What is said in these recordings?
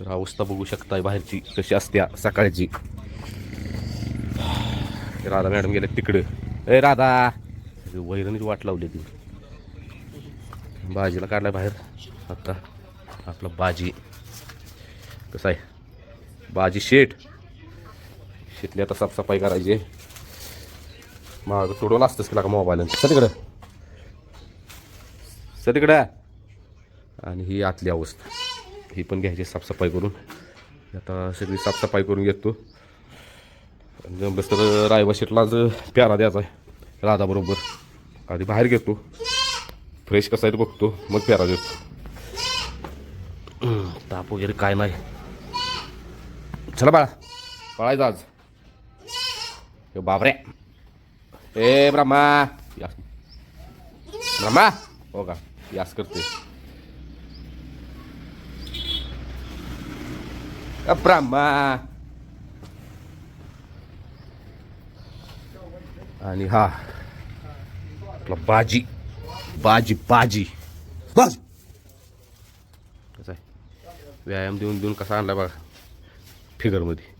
तर अवस्था बघू शकताय बाहेरची कशी असत्या सकाळची. राधा मॅडम गेले तिकडं. ए राधा! वैरणीची वाट लावली ती. बाजीला काढलाय बाहेर. आता आपला बाजी. कसं आहे? बाजी शेट शेतली आता साफसफाई करायची. माग सोडवलं असतंच की का मोबाईल सर तिकडं. सर तिकडं. आणि ही आतली अवस्था. ही पण घ्यायची साफसफाई करून. आता सगळी साफसफाई करून घेतो. आणि जमलंच तर रायबा शेटलाच प्यारा द्यायचा आहे. राधाबरोबर आधी बाहेर घेतो. फ्रेश कसा आहे ते बघतो. मग प्यारा देतो. ताप वगैरे काय नाही. चला बाळा. पळायचं आज. हे बाबरे ए ब्रह्मा. यास ब्रह्मा. हो का. यास करते. अ, ब्रह्मा आणि हा आपला बाजी. बाजी बाजी. बाजी. कसं आहे? व्यायाम देऊन देऊन कसा आणला बघा. फिगरमध्ये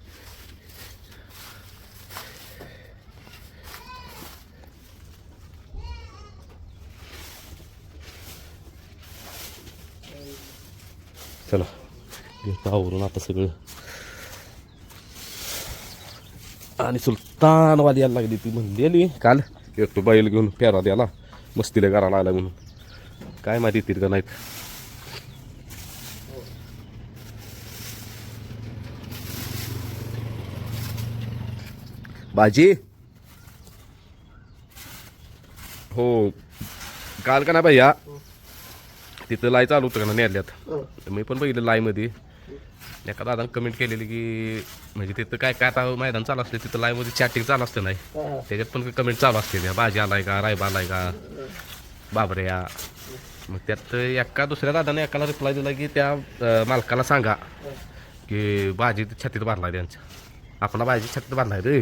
चला. घेतो आवरून आता सगळं. आणि सुलतानवाली यायला लागली ती म्हणलेली काल येतो बैल घेऊन प्यारा द्याला मस्तीला करायला आला म्हणून. काय माहिती येतील का नाहीत. बाजी. हो काल का ना भैया? तिथं लाई चालू होतं का ना नेरल्यात? मी पण बघितलं लाईमध्ये. एका दादा कमेंट केलेली की म्हणजे तिथं काय काय आता मैदान चालू असते तिथं लाईव्हमध्ये चॅटिंग चालू असते नाही. त्याच्यात पण कमेंट चालू असते भाजी आलाय का रायबा आलाय का बाबऱ्या मग त्यात एका दुसऱ्या दादाने एकाला रिप्लाय दिला की त्या मालकाला सांगा की भाजी छातीत बांधलाय त्यांच्या. आपला भाजी छातीत बांधलाय रे.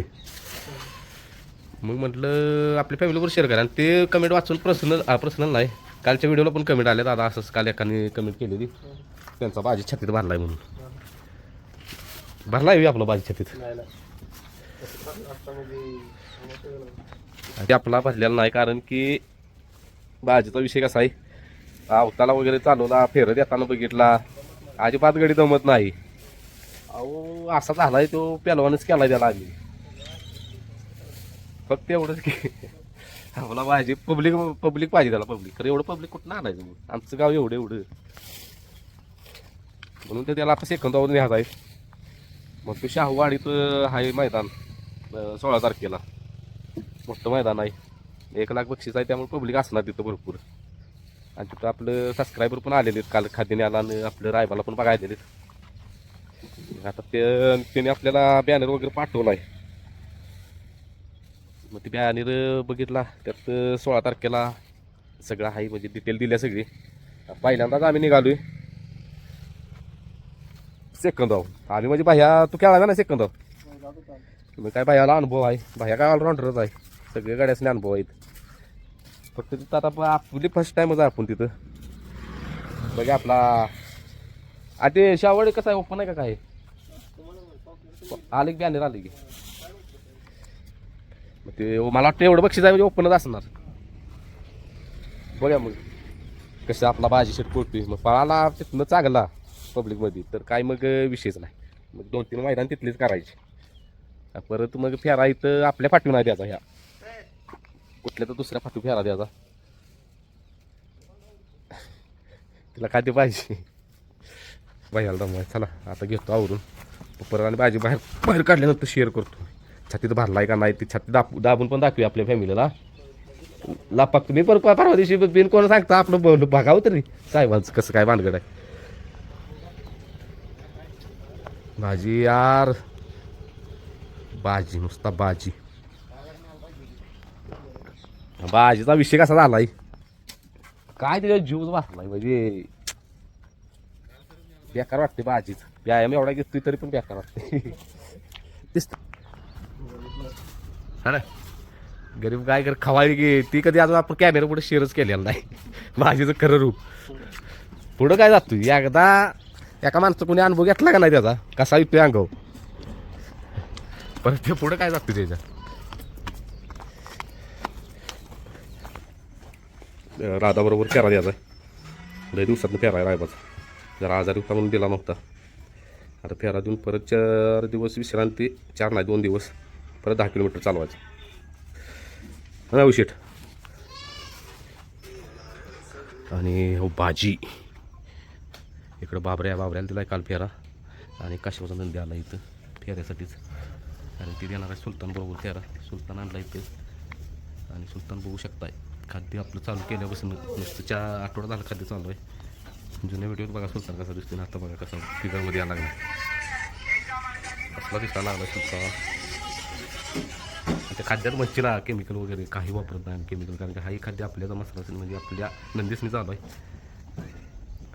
मग म्हटलं आपल्या फॅमिलीवर शेअर करा. आणि ते कमेंट वाचून पर्सनल पर्सनल नाही. कालच्या व्हिडिओला पण कमेंट आले दादा असंच काल एकाने कमेंट केलेली. त्यांचा भाजी छातीत भरलाय म्हणून. भरलाय बी आपला भाजी छातीत ते आपला भरलेला नाही कारण की भाजीचा विषय कसा आहे? अवताला वगैरे चालवला फेरत येताना बघितला अजिबात गडी जमत नाही. अहो असा झालाय तो पेलवानच केलाय त्याला आम्ही. फक्त एवढंच की आम्हाला पाहिजे पब्लिक पब्लिक पाहिजे त्याला पब्लिक तर एवढं पब्लिक कुठं आणायचं मग? आमचं गाव एवढं एवढं. म्हणून ते त्याला आता सेकंदावर न्यायचा आहे मग ते शाहूवाडीत आहे मैदान सोळा तारखेला. मोठं मैदान आहे. एक लाख बक्षीस आहे त्यामुळे पब्लिक असणार तिथं भरपूर. आणि तिथं आपलं सबस्क्रायबर पण आलेले आहेत काल खाद्याने आणि आपलं रायबाला पण बघायला आलेत आता ते त्याने आपल्याला बॅनर वगैरे पाठवला आहे. मग ते बॅनर बघितला त्यात सोळा तारखेला सगळं आहे म्हणजे डिटेल दिल्या सगळी. पहिल्यांदाच आम्ही निघालो आहे सेकंद आम्ही म्हणजे भाया तू खेळावा ना सेकंद? तुम्ही काय भायाला अनुभव आहे. भाया काय ऑलराऊंडरच आहे. सगळ्या गाड्यासने अनुभव आहेत. फक्त तिथं आता प- आपली फर्स्ट टाइमच आहे आपण तिथं. बघा आपला आ ते शावड कसं आहे? ओपन आहे का काय? आले की बॅनर आले की? मग ते मला वाटतं एवढं बक्षीस आहे म्हणजे ओपनच असणार. बघा मग. कसं आपला भाजी शेट पडतोय मग पळाला तिथनं चांगला. पब्लिकमध्ये तर काय मग विषयच नाही. मग दोन तीन मैदान तिथलेच करायचे. परत मग फेरा इथं आपल्या फाटून नाही द्यायचा ह्या. कुठल्या तर दुसऱ्या फाटू फेरा द्यायचा. तिला खाते पाहिजे. बाहेर दमवाय चला आता घेतो आवरून. परत आणि भाजी बाहेर बाहेर काढल्यानंतर शेअर करतो. छातीत भरलाय का नाही ती छाती दाब दाबून पण दाखवी आपल्या फॅमिलीला लापाक तुम्ही पण परवा दिवशी बिन कोण सांगता आपलं बघावं तरी. साहेबांचं कसं काय भानगड आहे. भाजी यार. भाजी नुसता भाजी. भाजीचा विषय कसा झालाय? काय त्याच्या जीवच वाचलाय म्हणजे? बेकार वाटते भाजीच. व्यायाम एवढा घेतोय तरी पण बेकार वाटते दिसत हा ना. गरीब काय कर खवायला गे ती कधी अजून आपण कॅमेरा पुढे शेअरच केलेला नाही. भाजीचं खरं रूप. पुढं काय जातो एकदा एका माणसं कोणी अनुभव घेतला का नाही त्याचा? कसा येतोय अंगाव? परत ते पुढं काय जातं त्याच्या राधाबरोबर फेरा द्यायचा. लय दिवसातनं फेरा आहे रायबाचा. जरा आजारी होता म्हणून दिला नव्हता. आता फेरा देऊन परत चार दिवस विश्रांती चार नाही दोन दिवस परत दहा किलोमीटर चालवायचं. हा विशेट आणि हो भाजी. इकडं बाबऱ्या बाबऱ्याला दिला काल फेरा. आणि काशीवाचा नंदी आला इथं फेऱ्यासाठीच. आणि ती देणार आहे सुलतान बरोबर फेरा. सुलतान आणला इथे. आणि सुलतान बघू शकताय. खाद्य आपलं चालू केल्यापासून नुसतं चार आठवडा झालं खाद्य चालू आहे. जुन्या व्हिडिओत बघा सुलतान कसा दिसतो आता बघा कसा फिगरमध्ये यायला लागला. कसला दिसायला लागला सुलतान. त्या खाद्यात मच्छीला केमिकल वगैरे काही वापरत नाही केमिकल कारण की हाही खाद्य आपल्याचा मसाला असेल म्हणजे आपल्या नंदीसनी चालू आहे.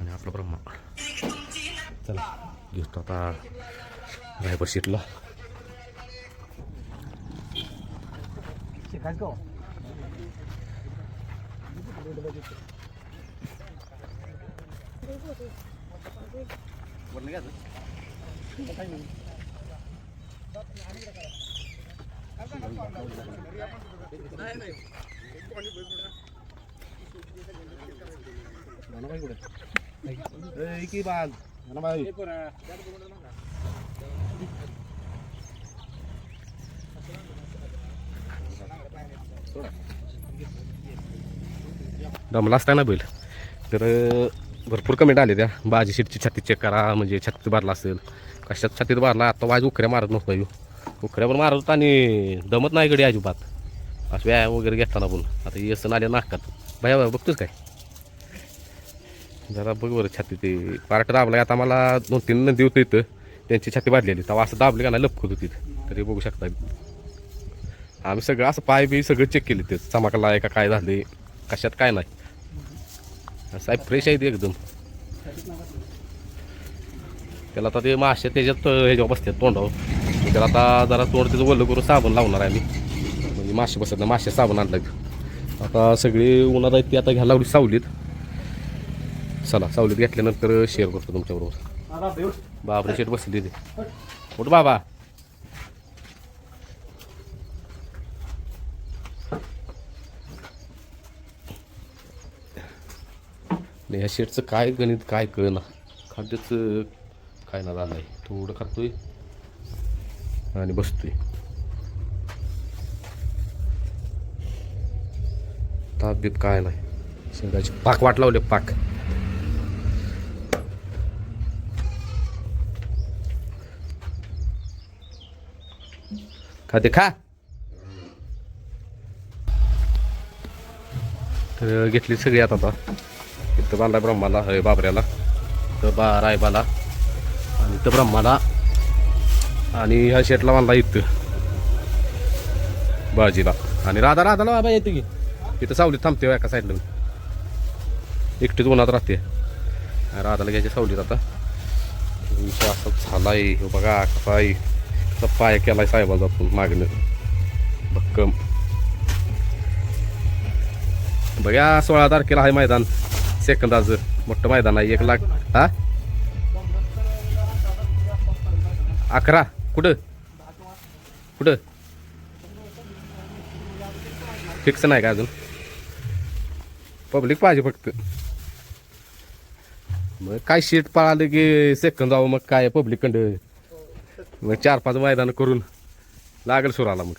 आणि आपला ब्रह्मा चला घेतो आता रायबर सीटला की बाग दमला असताना बैल? तर भरपूर कमेंट आले त्या. बाजी शीटची छाती चेक करा म्हणजे छातीत बारला असेल. कशात छातीत बारला आता वाज उखऱ्या मारत नव्हता येऊ उखऱ्या पण मारत होता आणि दमत नाही गडी अजिबात. असं व्यायाम वगैरे घेताना पण. आता येसन आले नाकात. भया बघतोच काय? जरा बघ बरं छाती ते. पार्ट दाबला आता मला दोन तीन नंदी होतं इथं. त्यांची छाती बांधलेली तेव्हा असं दाबले का नाही लपकत होती तरी बघू शकता. आम्ही सगळं असं पाय बी सगळं चेक केले ते चमकला आहे का काय झाले कशात काय नाही. असं आहे फ्रेश आहे ते एकदम. त्याला आता ते मासे त्याच्यात ह्याच्यावर बसतात तोंडावर. त्याला आता जरा तोंड त्याचं वल्ल करून साबण लावणार आहे आम्ही. म्हणजे मासे बसत नाही मासे साबण आणलं आता सगळी उन्हात आहेत ती आता घ्यायला लावली सावलीत. चला सावलीत घेतल्यानंतर शेअर करतो तुमच्याबरोबर. बाबरे शेट बसली ते कुठं बाबा. नाही ह्या शेटचं काय गणित काय कळना? खाद्याचं काय ना झालं आहे थोडं खातोय आणि बसतोय. ताब्येत काय नाही. शेंगाची पाक वाट लावले पाक. खाते खा. तर घेतली सगळी आता आता. इथं बांधला ब्रह्माला हय बाबऱ्याला. तर बा रायबाला. आणि इथं ब्रह्माला. आणि ह्या शेटला बांधला इथं. बाजीला. आणि राधा राधाला बाबा येते की. इथं सावलीत थांबते एका साईडला एकटीच उन्हात राहते. राधाला घ्यायची सावलीत आता. झाला आहे झालाय बघा कसा आहे पाय केलाय साहेबाचा आपण मागणं भक्कम बघा सोळा तारखेला आहे मैदान सेकंदाचं मोठं मैदान आहे एक लाख हा अकरा कुठं कुठं फिक्स नाही का अजून पब्लिक पाहिजे फक्त मग काय शीट पाळालं की सेकंद जावं मग काय पब्लिक कंड मग चार पाच मैदानं करून लागेल सुराला मग.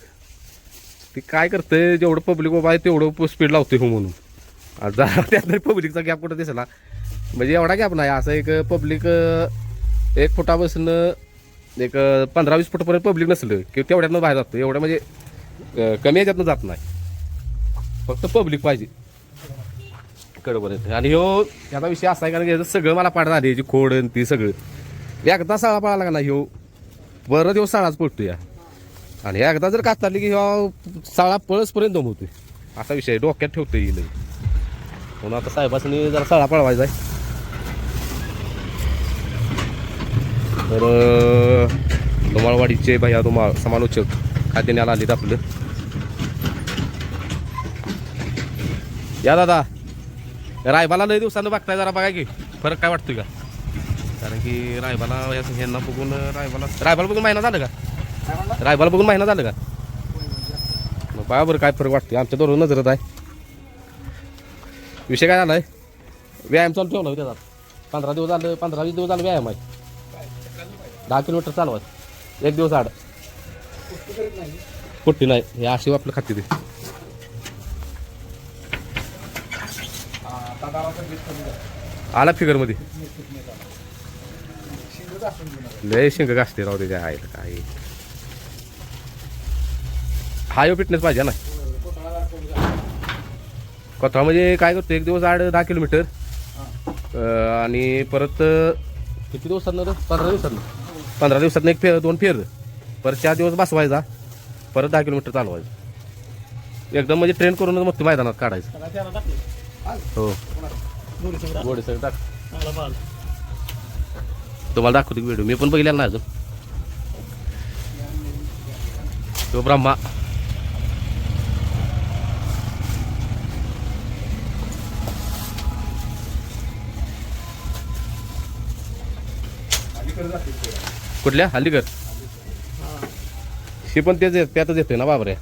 ती काय करते जेवढं पब्लिक बाबा आहे तेवढं स्पीड लावते हो म्हणून. आणि त्यात पब्लिकचा गॅप कुठं दिसला? म्हणजे एवढा गॅप नाही असं एक पब्लिक एक फुटापासून एक पंधरा वीस फुटापर्यंत पब्लिक नसलं की तेवढ्यातनं बाहेर जातं एवढं म्हणजे कमी याच्यातनं जात नाही. फक्त पब्लिक पाहिजे. कडबर येते आणि ह्यो याचा विषय असा आहे कारण याचं सगळं मला पाठ आली जी खोड आणि ती सगळं. एकदा साळा पळाला का ना ह्यो? परत ह्यो साळाच पडतो या. आणि एकदा जर कातरली की साळा पळसपर्यंत दमवतोय असा विषय डोक्यात ठेवतो येईल म्हणून आता साहेबासनी जरा साळा पळवायचा आहे. तर धुमाळवाडीचे भैया धुमाळ समालोचक खाद्याने आलीत आपलं. या दादा रायबाला लय दिवसानं बघताय जरा बघा की फरक काय वाटतोय का? कारण की रायबाला या- ह्यांना बघून रायबाला रायबाला बघून महिना झालं का? रायबाला बघून महिना झालं का? मग बा बरं काय फरक वाटते आमच्या दोन नजरत आहे. विषय काय झालाय? व्यायाम चालू ठेवला होता त्याचा. पंधरा दिवस झालं पंधरा वीस दिवस झालं व्यायाम आहे. दहा किलोमीटर चालवाय एक दिवस आड. कुठली नाही. हे अशी आपलं खाते ते आला फिगरमध्ये. लय शिंग गाजते राहू त्याच्या आहे काय. हा यो फिटनेस पाहिजे ना. कोथळा म्हणजे काय करतो एक दिवस आड दहा किलोमीटर. आणि परत किती दिवसात रे? पंधरा दिवसात पंधरा दिवसात एक फेर दोन फेर. परत चार दिवस बसवायचा. परत दहा किलोमीटर चालवायचं. एकदम म्हणजे ट्रेन करूनच मग ते मैदानात काढायचं. हो. गोडे सगळं टाक. तुम्हाला दाखवतो व्हिडिओ मी पण बघितलेला ना अजून. तो ब्रह्मा. कुठल्या? हल्लीकर शे पण तेच येत- त्यातच येतोय ना बाबरे.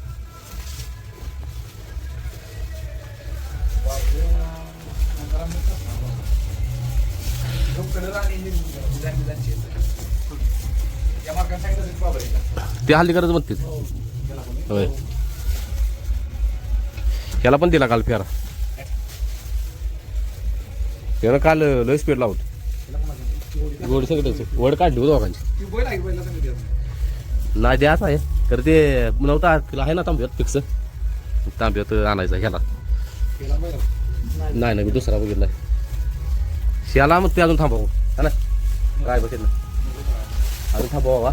ते हल्लीकरच म्हणते होय. ह्याला पण दिला काल फेरा त्यानं काल लय स्पीड लावत गोड सगळं वड काढली हो दोघांची. नाही द्याच आहे. तर ते नव्हता आहे ना तांब्यात फिक्स तांब्यात आणायचा ह्याला. नाही नाही मी दुसरा बघितला त्याला मग ते अजून थांबावं. है ना? काय बघितलं अजून थांबवा बाबा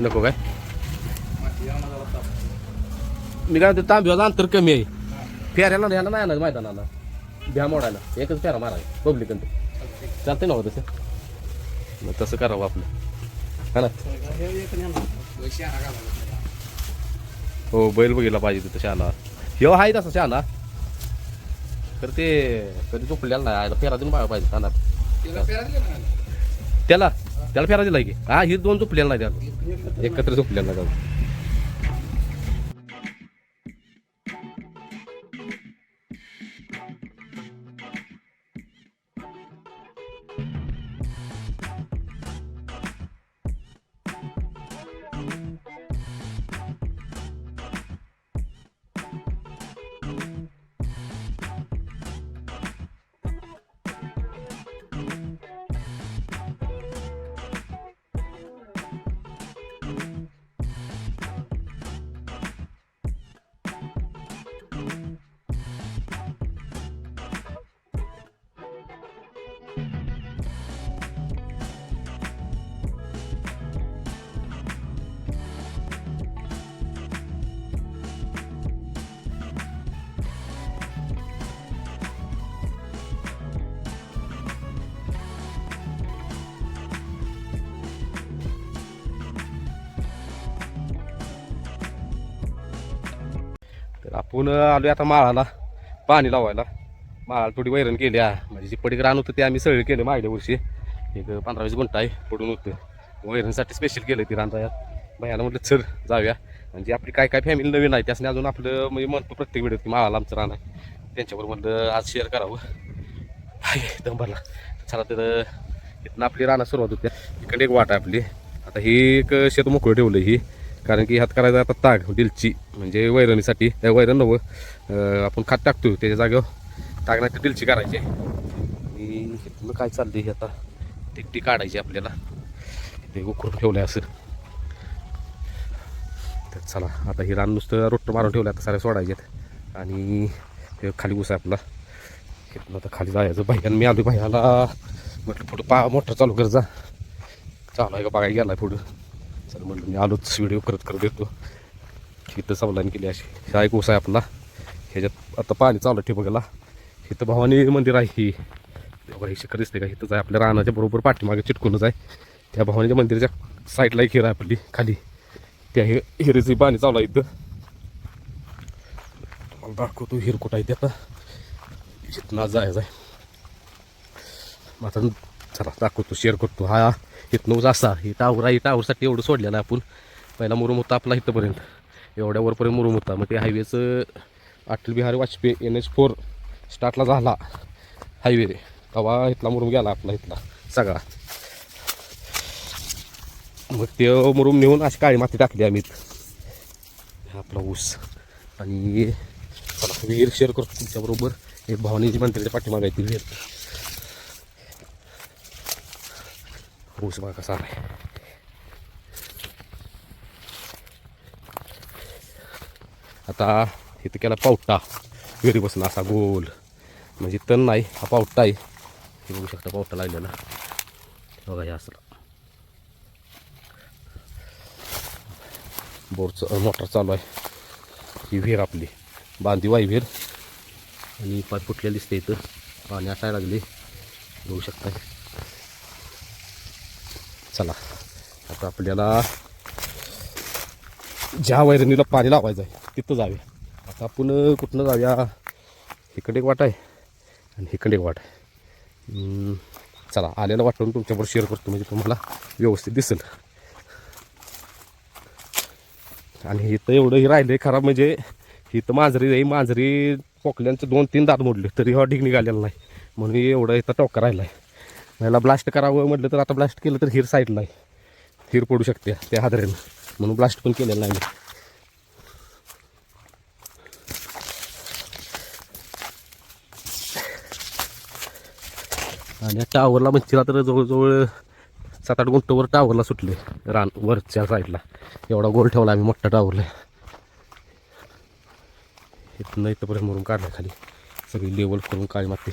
नको काय? मी काय तांब्याचं अंतर कमी आहे. फेऱ्याला नाही याला नाही आणायचं मैदानाला. भ्या मोडायला. एकच फेरा मारायला. पब्लिक चालते ना हो तसं? मग तसं करावं आपलं. है ना? हो बैल बघितला पाहिजे तिथं शहाणा ह्यो आहे तसा शहाणा तर ते कधी झोपलेला नाही. आयला फेरा देऊन पाहिजे त्याला त्याला? फेरा दिलाय की? हा ही दोन झोपलेला नाही त्याला एकत्र झोपलेला नाही त्याला आपण आलोय आता माळाला. पाणी लावायला. माळाला थोडी वैरण केली म्हणजे जी पडीक रान होतं ते आम्ही सगळं केलं मागल्या वर्षी. एक पंधरा वीस गुंठ आहे पडून होतं. वैरणसाठी स्पेशल केलं ती रान तयार. भयाला म्हटलं चल जाऊया. म्हणजे आपली काय काय फॅमिली नवीन आहे त्यासने अजून आपलं म्हणजे म्हणतो प्रत्येक वेळेत की माळाला आमचं रान आहे. त्यांच्याबरोबर म्हणलं आज शेअर करावं. आहे दम भरला. चला तर इथनं आपली राना सुरुवात होते. इकडे एक वाट आहे आपली. आता ही एक शेत मोकळं ठेवलं ही. कारण की ह्यात करायचं आता ताग दिलची म्हणजे वैरणीसाठी. त्या वैरण नवं आपण खात टाकतो त्याच्या जागेवर ताग नाही तर दिलची करायची आणि इथलं काय चाललंय हे आता? टिकटी काढायची आपल्याला. ते उकरून ठेवलंय असं. तर चला आता ही रान नुसतं रोट्ट मारून ठेवलं आता सारे सोडायचे आणि ते खाली घुसा आपला. इथनं आता खाली जायचं. भैयान मी आलो. भैयाला म्हटलं पुढं पा मोटर चालू कर जा. चालू आहे का? बघायला गेला पुढं. चल म्हटलं मी आलोच व्हिडिओ करत करत येतो. इथं सवलाईन केली अशी. हा एक उसा आहे आपला. ह्याच्यात आता पाणी चालू ठिबकला. इथं भवानी मंदिर आहे ही. बघा ही शिखर दिसते का? इथंच आहे. आपल्या रानाच्या बरोबर पाठीमागे चिटकूनच आहे. त्या भवानीच्या मंदिराच्या साईडला एक हिरा आहे आपली खाली. त्या हि हिरेचं पाणी चालू आहे इथं. तुम्हाला दाखवतो दाखवतो हिरकोट आहे ते आता. जायचं आहे. मग चला दाखवतो शेअर करतो. हा इथनं उज असा ही टावर आहे टावरसाठी एवढं सोडलेलं आहे आपण. पहिला मुरुम होता आपला इथंपर्यंत. एवढ्या वरपर्यंत मुरुम होता मग ते हायवेचं Atal Bihari Vajpayee N H four स्टार्टला झाला. हायवे रे. तवा इथला मुरुम गेला आपला इथला. सगळा. मग ते मुरुम नेऊन अशी काळी माती टाकली आम्ही. आपला ऊस. आणि चला विहीर शेअर करतो तुमच्याबरोबर. एक भवानीजी मंत्र्याच्या पाठीमागे विहीर ती बघा कसा आहे आता इथं केला पावटा. विहिरी बसला असा गोल. म्हणजे तण नाही हा पावटा आहे. हे बघू शकता पावटा लागलेला. बघा हे असं बोरचं मोटर चालू आहे. ही विहीर आपली. बांधी वाई विहीर. आणि पाच फुटलेली दिसते इथं. पाणी असायला लागले. बघू शकता. चला. आता आपल्याला ज्या वैरणीला पाणी लावायचं आहे तिथं जावे. आता आपण कुठनं जाऊया? इकडे एक वाट आहे आणि इकडे एक वाट आहे. चला आलेलं वाटून तुमच्याबरोबर शेअर करतो म्हणजे तुम्हाला व्यवस्थित दिसेल. आणि इथं एवढंही राहिलं आहे खराब म्हणजे इथं मांजरी आहे मांजरी पोकल्यांचं दोन तीन दात मोडले तरी हा ढिग निघालेला नाही. म्हणून एवढं इथं टोका राहिला आहे याला ब्लास्ट करावं म्हटलं तर आता ब्लास्ट केलं तर हिर साईडला आहे. हिर पडू शकते त्या हादऱ्यानं म्हणून ब्लास्ट पण केलेलं नाही मी. आणि या टावरला मंचिला तर जवळजवळ सात आठ गुंठवर टावरला सुटले. रान वरच्या साईडला एवढा गोल ठेवला आम्ही मोठा टावरला इथनं इथंपर्यंत मरून काढलं खाली. सगळी लेवल करून काळी माती.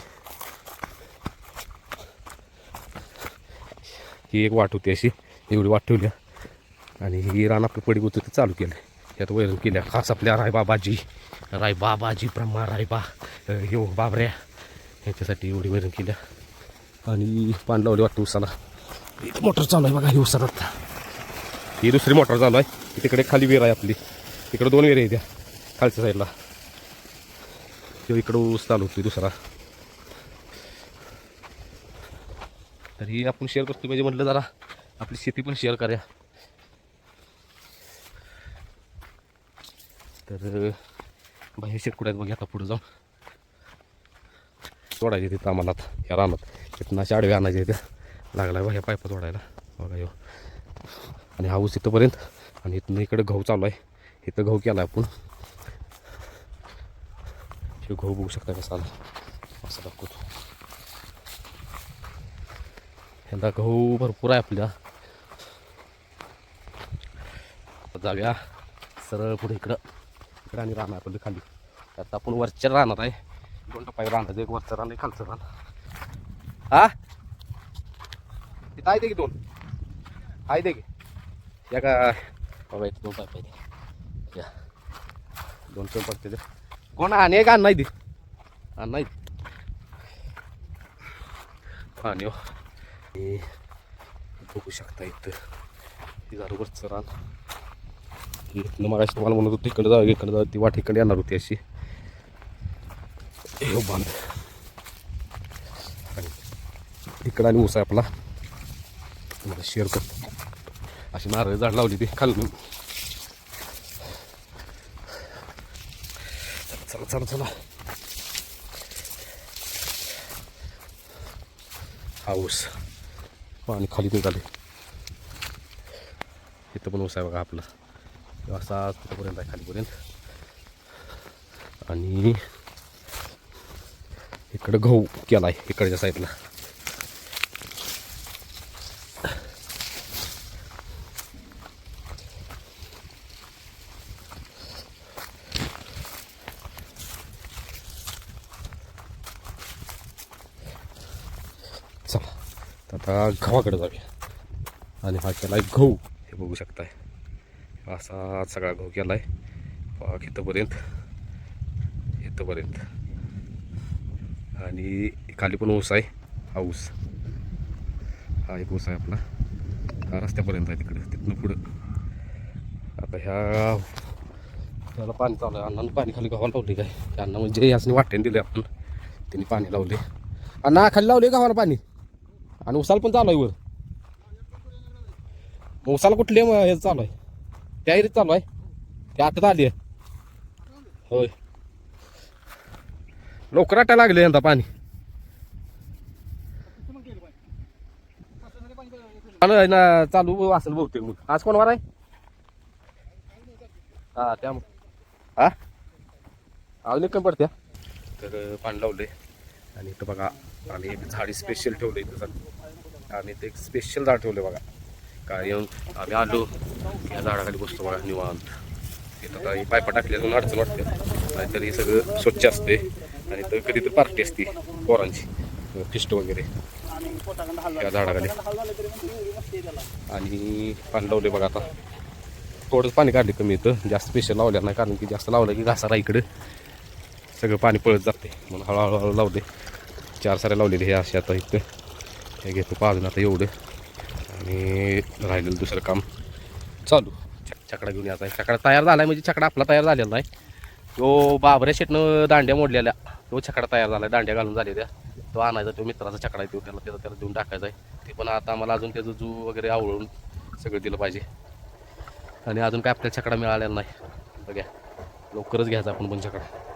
ही एक वाट होती अशी एवढी वाट ठेवल्या आणि ही रान आपलं पडी होती ते चालू केलं. यात वैरण केल्या खास आपल्या रायबाबाजी रायबाबाजी ब्रह्मा रायबा यो बाबऱ्या ह्याच्यासाठी एवढी वैरण केल्या. आणि पान लावली वाटतं उसाला. एक मोटर चालू आहे बघा ही उसाला आता. ही दुसरी मोटर चालू आहे. तिकडे खाली विहीर आहे आपली. तिकडे दोन विहीर आहे त्या खालच्या साईडला किंवा इकडं ऊस चालू होती दुसरा. तर ही आपण शेअर करतो म्हणजे म्हटलं जरा आपली शेती पण शेअर करूया. तर बाहेर शेतकुड्यात बघ आता पुढे जाऊन. सोडायचे तिथं आम्हाला आता या रानात. तिथं अशा आडवे आणायचे तिथं लागला बघा पायपा तोडायला बघा येऊ आणि हा ऊस इथंपर्यंत आणि इथनं इकडे गहू चालू आहे. इथं गहू केला आपण. हे गहू बघू शकता कसा आला असं दाखवतो. यंदा गहू भरपूर आहे आपल्या. आता जाऊया. सरळ पुढे इकडं. इकडं आणि राहणार आपलं खाली. आता आपण वरच्या राहणार आहे. दोन टप्पा राहणार एक वरचं रान खालचं राहणार हा? तिथं आहे ते की दोन? आहे ते की? या का? बाबा इथं दोन पाय आहे या. दोन स्वयंपाक त्याचे कोण? आणि एक नाही दे नाही आणि हो. आणि बघू शकता इथं. हे झालं वरचं रान. हे इथनं मग तुम्हाला म्हणत होतं इकडे जाऊ इकडे जाऊ ती वाट इकडे येणार होती अशी. हे हो बांध. आणि इकडं आणि ऊस आहे आपला. तुम्हाला शेअर करतो. अशी नारळ झाड लावली ती खालून. चला चला चला. हा ऊस. पाणी खाली निघाले इथं पण ऊस आहे बघा आपला. असा तिथपर्यंत आहे? खालीपर्यंत. आणि इकडं गहू केला आहे इकडच्या साईडला चला तर आता गव्हाकडे जाऊया. आणि हा केला आहे गहू. हे बघू शकताय. असा सगळा गहू केला आहे पाक इथंपर्यंत. इथंपर्यंत. आणि खाली पण ऊस आहे. हा ऊस. हा एक ऊस आहे आपला. हा रस्त्यापर्यंत आहे तिकडे. तिथनं पुढं. आता ह्या त्याला पाणी चालू आहे. अण्णानं पाणी खाली गव्हाला लावले काय? अण्णा म्हणजे यासनी वाट्याने दिले आपण. त्यांनी पाणी लावले अण्णा खाली लावले गव्हाला पाणी. आणि उसाला पण चालू आहे वर. उसाला कुठले मग हे चालू आहे? त्या एरियात चालू आहे? ते आटत आली आहे. होय. लवकर आटा लागले यंदा पाणी. आणि ना चालू असेल बहुतेक मग. आज कोण वार आहे? हा त्या हा? अजून कमी पडत्या तर पाणी लावले आणि इथं बघा आणि एक झाडी स्पेशल ठेवलं इथं आणि ते एक स्पेशल झाड ठेवलं बघा. काय येऊन आम्ही आलो. या झाडाखाली बसतो बघा निवांत. इथं आता पायपा टाकल्यातून म्हणून अडचण वाटते. नाहीतर हे सगळं स्वच्छ असते. आणि तर कधी तर पार्टी असते पोरांची. फिस्ट वगैरे. त्या झाडाखाली. आणि पाणी लावले बघा आता. थोडंच पाणी काढले कमी येतं जास्त स्पेशल लावल्या नाही कारण की जास्त लावलं की घासाला इकडं. सगळं पाणी पळत जाते म्हणून हळूहळू हळू लावते चार सारे लावलेले हे असे आता इथं. हे घेतो पाजून आता एवढं. आणि राहिलेलं दुसरं काम चालू. चकडा छकडा घेऊन यायचा आहे. छकडा तयार झाला आहे म्हणजे छकडा आपला तयार झालेला नाही. तो बाबऱ्या शेटनं दांड्या मोडलेल्या. तो छकडा तयार झाला आहे दांड्या घालून झालेल्या तो आणायचा तो मित्राचा छकडा आहे तो. त्याला त्याला त्याला देऊन टाकायचा आहे. ते पण आता आम्हाला अजून त्याचं जू वगैरे आवळून सगळं दिलं पाहिजे. आणि अजून काय आपल्याला छकडा मिळालेला नाही. बघा लवकरच घ्यायचा आपण पण छकडा.